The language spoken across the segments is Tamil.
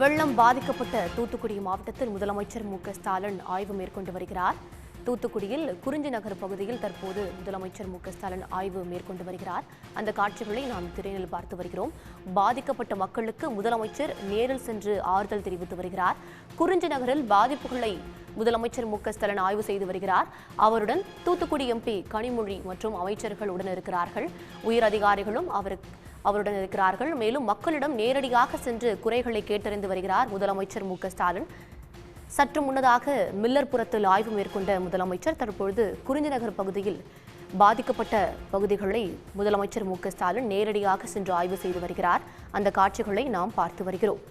வெள்ளம் பாதிக்கப்பட்ட தூத்துக்குடி மாவட்டத்தில் முதலமைச்சர் மு ஸ்டாலின் ஆய்வு மேற்கொண்டு வருகிறார். தூத்துக்குடியில் குறிஞ்சி நகர் பகுதியில் தற்போது முதலமைச்சர் மு ஸ்டாலின் ஆய்வு மேற்கொண்டு வருகிறார். அந்த காட்சிகளை நாம் திரையில் பார்த்து வருகிறோம். பாதிக்கப்பட்ட மக்களுக்கு முதலமைச்சர் நேரில் சென்று ஆறுதல் தெரிவித்து வருகிறார். குறிஞ்சி நகரில் பாதிப்புகளை முதலமைச்சர் மு ஸ்டாலின் ஆய்வு செய்து வருகிறார். அவருடன் தூத்துக்குடி எம்பி கனிமொழி மற்றும் அமைச்சர்கள் உடன் இருக்கிறார்கள். உயர் அதிகாரிகளும் அவருக்கு அவருடன் இருக்கிறார்கள். மேலும் மக்களிடம் நேரடியாக சென்று குறைகளை கேட்டறிந்து வருகிறார் முதலமைச்சர் மு ஸ்டாலின். சற்று முன்னதாக மில்லர்புரத்தில் ஆய்வு மேற்கொண்ட முதலமைச்சர் தற்பொழுது குறிஞ்சிநகர் பகுதியில் பாதிக்கப்பட்ட பகுதிகளை முதலமைச்சர் மு க ஸ்டாலின் நேரடியாக சென்று ஆய்வு செய்து வருகிறார். அந்த காட்சிகளை நாம் பார்த்து வருகிறோம்.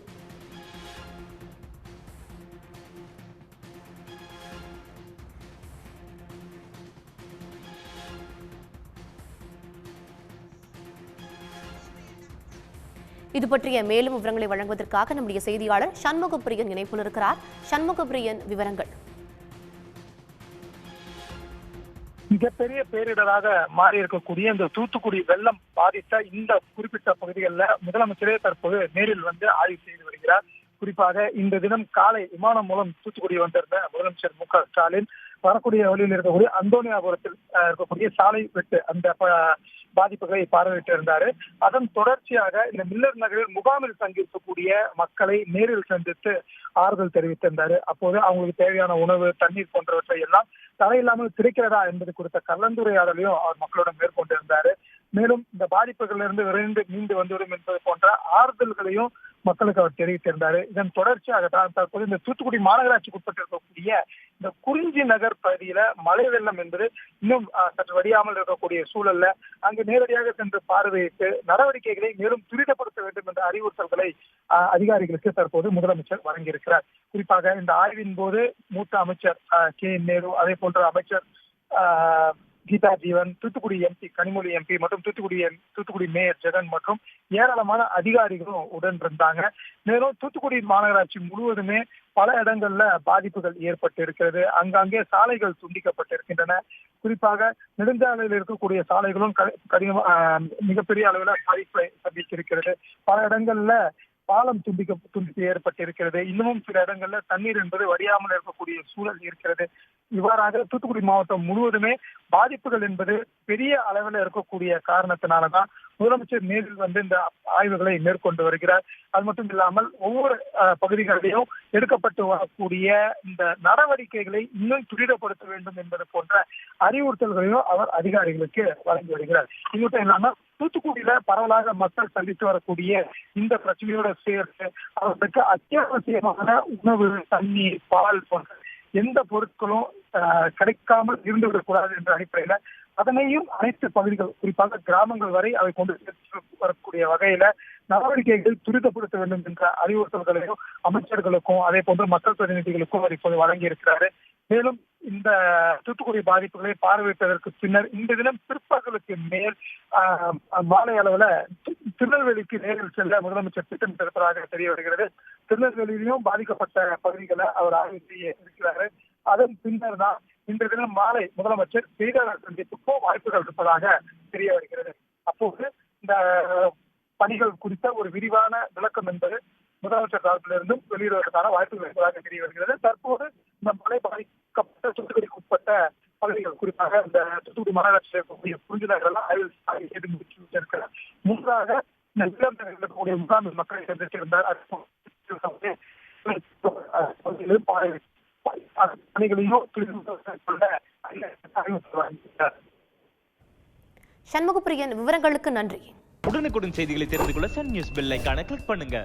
இது பற்றிய மேலும் விவரங்களை வழங்குவதற்காக நம்முடைய செய்தியாளர் சண்முகப்பிரியன் இணைப்பில் இருக்கிறார் சண்முகப்பிரியன் விவரங்கள். மிகப்பெரிய பேரிடராக மாறி இருக்கக்கூடிய இந்த தூத்துக்குடி வெள்ளம் பாதித்த இந்த குறிப்பிட்ட பகுதிகளில் முதலமைச்சரே தற்போது நேரில் வந்து ஆய்வு செய்து வருகிறார். குறிப்பாக இந்த தினம் காலை விமானம் மூலம் தூத்துக்குடி வந்திருந்த முதலமைச்சர் மு க ஸ்டாலின் வரக்கூடிய வழியில் இருக்கக்கூடிய அந்தோனியாபுரத்தில் அஹ், இருக்கக்கூடிய சாலை வெட்டு அந்த பாதிப்புகளை பார்வையிட்டு இருந்தாரு. அதன் தொடர்ச்சியாக இந்த மில்லர் நகரில் முகாமில் தங்கியிருக்கக்கூடிய மக்களை நேரில் சந்தித்து ஆறுதல் தெரிவித்திருந்தாரு அப்போது அவங்களுக்கு தேவையான உணவு தண்ணீர் போன்றவற்றை எல்லாம் தடையில்லாமல் கிடைக்கிறதா என்பது குறித்த கலந்துரையாடலையும் அவர் மக்களுடன் மேற்கொண்டிருந்தாரு மேலும் இந்த பாதிப்புகளிலிருந்து விரைந்து மீண்டு வந்துவிடும் என்பது போன்ற ஆறுதல்களையும் மக்களுக்கு அவர் தெரிவித்திருந்தாரு. இதன் தொடர்ச்சியாக தான் தற்போது இந்த தூத்துக்குடி மாநகராட்சிக்கு உட்பட்டிருக்கக்கூடிய இந்த குறிஞ்சி நகர் பகுதியில மழை வெள்ளம் என்பது இன்னும் சற்று வடியாமல் இருக்கக்கூடிய சூழல்ல அங்கு நேரடியாக சென்று பார்வையிட்டு நடவடிக்கைகளை மேலும் துரிதப்படுத்த வேண்டும் என்ற அறிவுறுத்தல்களை அஹ், அதிகாரிகளுக்கு தற்போது முதலமைச்சர் வழங்கியிருக்கிறார். குறிப்பாக இந்த ஆய்வின் போது மூத்த அமைச்சர் கே. என் நேரு அதே போன்ற அமைச்சர் ஆஹ் கீதா ஜீவன் தூத்துக்குடி எம்பி கனிமொழி எம்பி மற்றும் தூத்துக்குடி தூத்துக்குடி மேயர் ஜெகன் மற்றும் ஏராளமான அதிகாரிகளும் உடன் இருந்தாங்க. மேலும் தூத்துக்குடி மாநகராட்சி முழுவதுமே பல இடங்கள்ல பாதிப்புகள் ஏற்பட்டு இருக்கிறது அங்கங்கே சாலைகள் துண்டிக்கப்பட்டிருக்கின்றன. குறிப்பாக நெடுஞ்சாலையில் இருக்கக்கூடிய சாலைகளும் கடின மிகப்பெரிய அளவில் பாதிப்பை சந்தித்திருக்கிறது. பல இடங்கள்ல பாலம் துண்டிக்க துண்டிப்பு ஏற்பட்டிருக்கிறது. இன்னமும் சில இடங்கள்ல தண்ணீர் என்பது வடியாமல் இருக்கக்கூடிய சூழல் இருக்கிறது. இவ்வாறாக தூத்துக்குடி மாவட்டம் முழுவதுமே பாதிப்புகள் என்பது பெரிய அளவில் இருக்கக்கூடிய காரணத்தினாலதான் முதலமைச்சர் நேரில் வந்து இந்த ஆய்வுகளை மேற்கொண்டு வருகிறார். அது மட்டும் இல்லாமல் ஒவ்வொரு பகுதிகளிலையும் பகுதிகளிலும் எடுக்கப்பட்டு வரக்கூடிய இந்த நடவடிக்கைகளை இன்னும் துரிதப்படுத்த வேண்டும் என்பது போன்ற அறிவுறுத்தல்களையும் அவர் அதிகாரிகளுக்கு வழங்கி வருகிறார். இது மட்டும் இல்லாமல் தூத்துக்குடியில பரவலாக மக்கள் சந்தித்து வரக்கூடிய இந்த பிரச்சனையோட சேர்த்து அவர்களுக்கு அத்தியாவசியமான உணவு தண்ணீர் பால் போன்ற எந்த பொருட்களும் அஹ், கிடைக்காமல் இருந்துவிடக்கூடாது என்ற அடிப்படையில அதனையும் அனைத்து பகுதிகள் குறிப்பாக கிராமங்கள் வரை அவை கொண்டு வரக்கூடிய வகையில நடவடிக்கைகள் துரிதப்படுத்த வேண்டும் என்ற அறிவுறுத்தல்களையும் அமைச்சர்களுக்கும் அதே போன்று மக்கள் பிரதிநிதிகளுக்கும் அவர் இப்போது வழங்கியிருக்கிறாரு. மேலும் இந்த தூத்துக்குடி பாதிப்புகளை பார்வையிட்டதற்கு பின்னர் இந்த தினம் பிற்பகலுக்கு மேல் ஆஹ், மாலை அளவுல திருநெல்வேலிக்கு நேரில் செல்ல முதலமைச்சர் திட்டமிட்டிருப்பதாக தெரிய வருகிறது. திருநெல்வேலியிலும் பாதிக்கப்பட்ட பகுதிகளை அவர் ஆய்வு செய்ய இருக்கிறாரு. அதன் பின்னர் தான் இன்று தினம் மாலை முதலமைச்சர் செய்தியாளர் சந்திப்புக்கும் வாய்ப்புகள் இருப்பதாக தெரிய வருகிறது. அப்போது இந்த பணிகள் குறித்த ஒரு விரிவான விளக்கம் என்பது முதலமைச்சர் தரப்பிலிருந்தும் வெளியிடுவதற்கான வாய்ப்புகள் இருப்பதாக தெரிய வருகிறது. தற்போது இந்த மழை பாதிக்கப்பட்ட தூத்துக்குடிக்கு உட்பட்ட பகுதிகள் குறிப்பாக இந்த தூத்துக்குடி மாநகராட்சியில் இருக்கக்கூடிய புரிஞ்சு நகரெல்லாம் ஆய்வு ஆய்வு செய்து முடித்து முன்னதாக இந்த நிலம் இருக்கக்கூடிய முகாமில் மக்களை சந்தித்திருந்தார். அது பணிகளையும் சண்முகப்பிரியன் விவரங்களுக்கு நன்றி. உடனுக்குடன் செய்திகளை தெரிந்து கொள்ள சன் நியூஸ் பெல் கிளிக் பண்ணுங்க.